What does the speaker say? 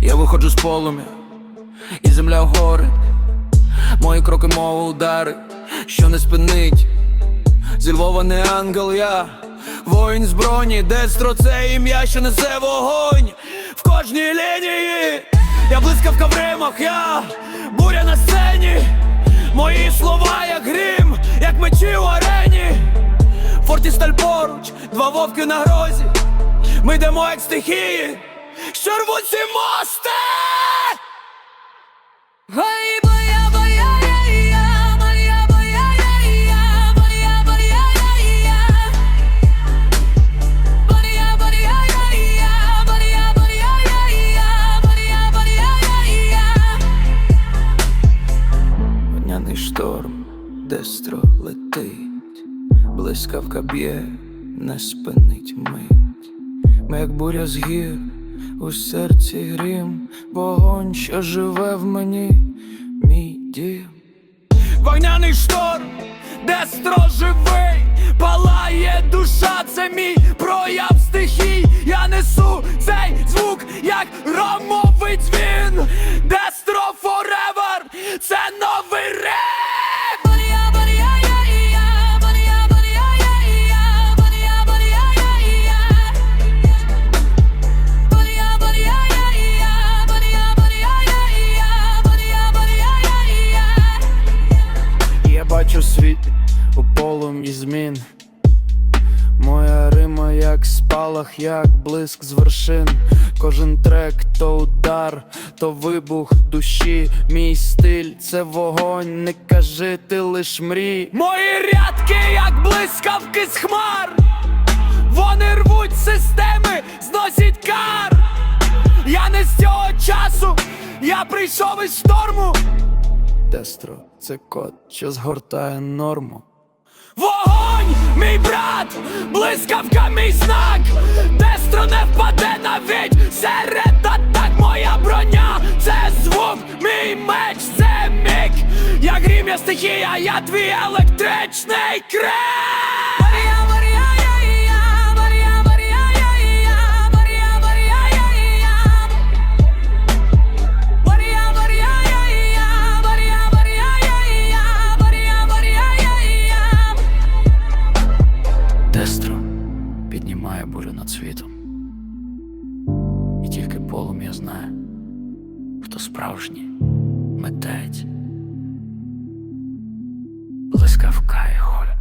Я виходжу з полум'я, і земля вгорить Мої кроки, мов удари, що не спинить. Зі Львова не ангел я, воїн з дестро це ім'я, що несе вогонь в кожній лінії, я блискавка в римах, я буря на сцені, мої слова, як грім, як мечі у арені, форті сталь поруч, два вовки на грозі, ми йдемо як стихії, що рвуть ці мости! Боя, боя, я, я, моя боя, я, я, моя боя, я, я. Боя, боя, я, я, боя, боя, я, я, боя, боя, я, шторм, дестро летить, блискавка б'є, не спинить мить. Як буря з гір, у серці грім, вогонь, що живе в мені, мій дім. Вогняний шторм, дестро живий, палає душа, це мій прояв стихій. Я несу цей звук, як ромовий дзвін. Змін. Моя рима як спалах, як блиск з вершин. Кожен трек то удар, то вибух душі. Мій стиль це вогонь, не кажи ти лиш мрій. Мої рядки, як блискавки з хмар. Вони рвуть системи, зносять кар. Я не з цього часу, я прийшов із шторму. Дестро, це код, що згортає норму. Вогонь, мій брат, блискавка, мій знак, Дестро не впаде навіть серед атак моя броня, це звук, мій меч, це мік. Я грім, я стихія, я твій електричний крик. Світом. І тільки полум'я знає, хто справжній митець. Блискавка і холя.